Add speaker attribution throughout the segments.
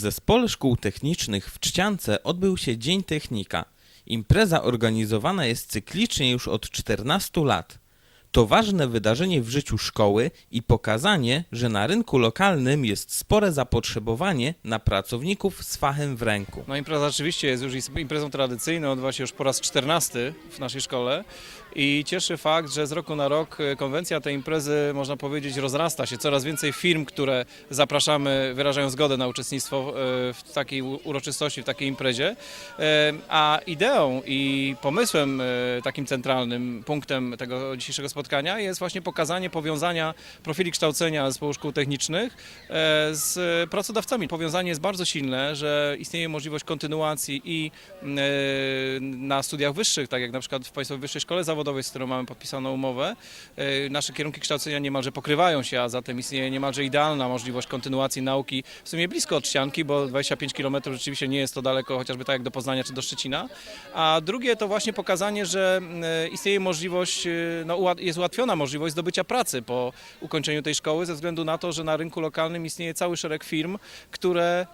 Speaker 1: Zespole Szkół Technicznych w Czciance odbył się Dzień Technika. Impreza organizowana jest cyklicznie już od 14 lat. To ważne wydarzenie w życiu szkoły i pokazanie, że na rynku lokalnym jest spore zapotrzebowanie na pracowników z fachem w ręku.
Speaker 2: No impreza rzeczywiście jest już imprezą tradycyjną, odbywa się już po raz 14 w naszej szkole i cieszy fakt, że z roku na rok e, konwencja tej imprezy, można powiedzieć, rozrasta się. Coraz więcej firm, które zapraszamy, wyrażają zgodę na uczestnictwo e, w takiej uroczystości, w takiej imprezie. E, A ideą i pomysłem takim centralnym punktem tego dzisiejszego spotkania jest właśnie pokazanie powiązania profili kształcenia zespołu szkół technicznych z pracodawcami. Powiązanie jest bardzo silne, że istnieje możliwość kontynuacji i na studiach wyższych, tak jak na przykład w Państwowej Wyższej Szkole Zawodowej, z którą mamy podpisaną umowę. E, Nasze kierunki kształcenia niemalże pokrywają się, a zatem istnieje niemalże idealna możliwość kontynuacji nauki w sumie blisko od ścianki, bo 25 km rzeczywiście nie jest to daleko, chociażby tak jak do Poznania czy do Szczecina. A drugie to właśnie pokazanie, że e, istnieje możliwość, e, no, jest ułatwiona możliwość zdobycia pracy po ukończeniu tej szkoły, ze względu na to, że na rynku lokalnym istnieje cały szereg firm, które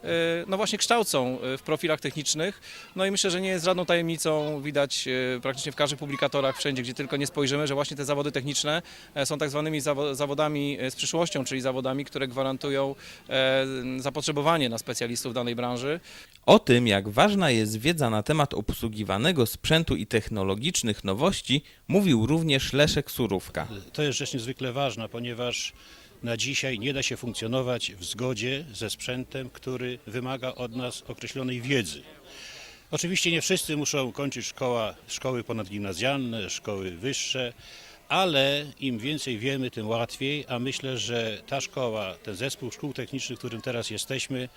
Speaker 2: no właśnie kształcą w profilach technicznych. No i myślę, że nie jest żadną tajemnicą, widać praktycznie w każdych publikatorach, wszędzie, gdzie tylko nie spojrzymy, że właśnie te zawody techniczne e, są tak zwanymi zawo- zawodami e, z przyszłością, czyli zawodami, które gwarantują e, zapotrzebowanie na specjalistów danej branży.
Speaker 1: O tym, jak ważna jest wiedza na temat obsługiwanego sprzętu i technologicznych nowości, mówił również Leszek Surówka.
Speaker 3: To jest rzecz niezwykle ważna, ponieważ na dzisiaj nie da się funkcjonować w zgodzie ze sprzętem, który wymaga od nas określonej wiedzy. Oczywiście nie wszyscy muszą kończyć szkoła, szkoły ponadgimnazjalne, szkoły wyższe, ale im więcej wiemy, tym łatwiej, a myślę, że ta szkoła, ten zespół szkół technicznych, w którym teraz jesteśmy,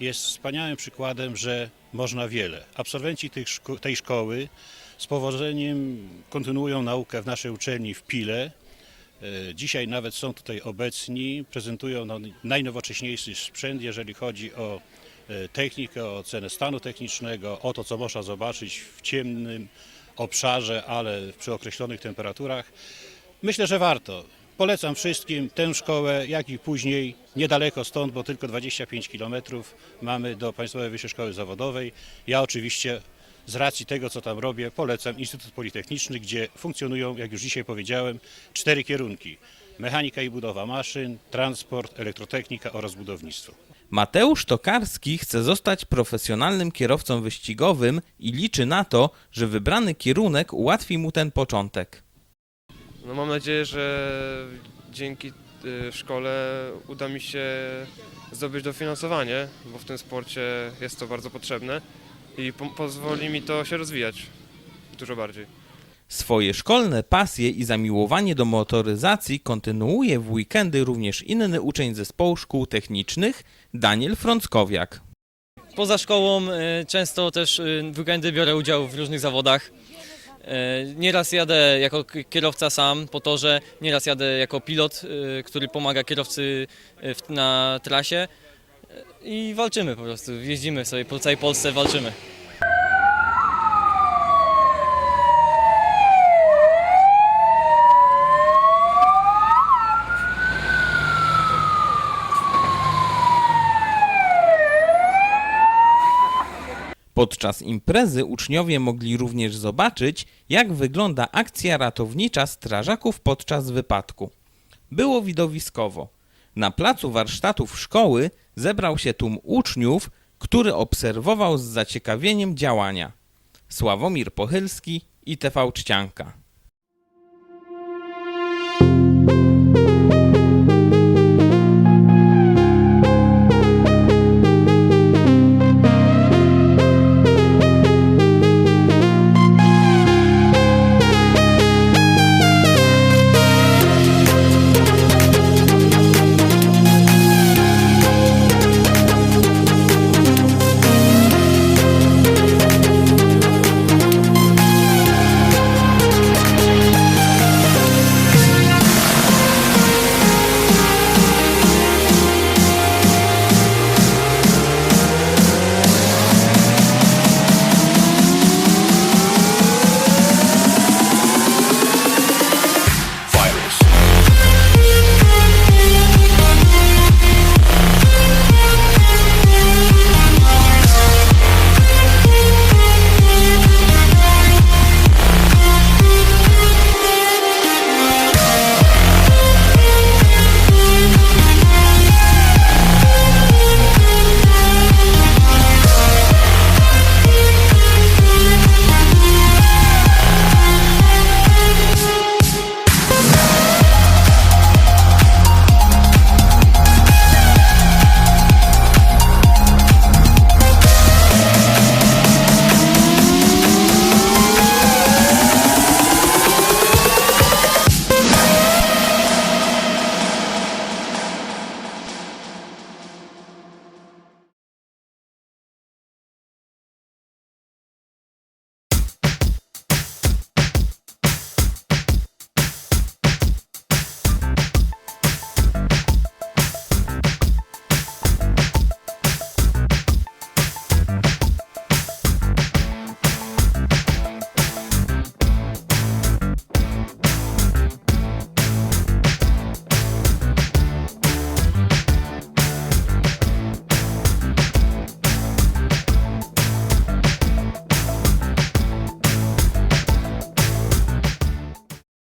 Speaker 3: jest wspaniałym przykładem, że można wiele. Absolwenci szko- tej szkoły z powodzeniem kontynuują naukę w naszej uczelni w Pile, E, Dzisiaj nawet są tutaj obecni, prezentują no, najnowocześniejszy sprzęt, jeżeli chodzi o technikę, o ocenę stanu technicznego, o to, co można zobaczyć w ciemnym obszarze, ale przy określonych temperaturach. Myślę, że warto. Polecam wszystkim tę szkołę, jak i później, niedaleko stąd, bo tylko 25 km mamy do Państwowej Wyższej Szkoły Zawodowej. Ja oczywiście z racji tego, co tam robię, polecam Instytut Politechniczny, gdzie funkcjonują, jak już dzisiaj powiedziałem, cztery kierunki. Mechanika i budowa maszyn, transport, elektrotechnika oraz budownictwo.
Speaker 1: Mateusz Tokarski chce zostać profesjonalnym kierowcą wyścigowym i liczy na to, że wybrany kierunek ułatwi mu ten początek.
Speaker 4: No mam nadzieję, że dzięki y, szkole uda mi się zdobyć dofinansowanie, bo w tym sporcie jest to bardzo potrzebne i po pozwoli mi to się rozwijać dużo bardziej.
Speaker 1: Swoje szkolne pasje i zamiłowanie do motoryzacji kontynuuje w weekendy również inny uczeń zespołu szkół technicznych, Daniel Frąckowiak.
Speaker 5: Poza szkołą e, często też e, w weekendy biorę udział w różnych zawodach. E, Nieraz jadę jako kierowca sam po torze, nieraz jadę jako pilot, który pomaga kierowcy na trasie i walczymy po prostu. Jeździmy sobie po całej Polsce, walczymy.
Speaker 1: Podczas imprezy uczniowie mogli również zobaczyć, jak wygląda akcja ratownicza strażaków podczas wypadku. Było widowiskowo. Na placu warsztatów szkoły zebrał się tłum uczniów, który obserwował z zaciekawieniem działania. Sławomir Pochylski i TV Czcianka.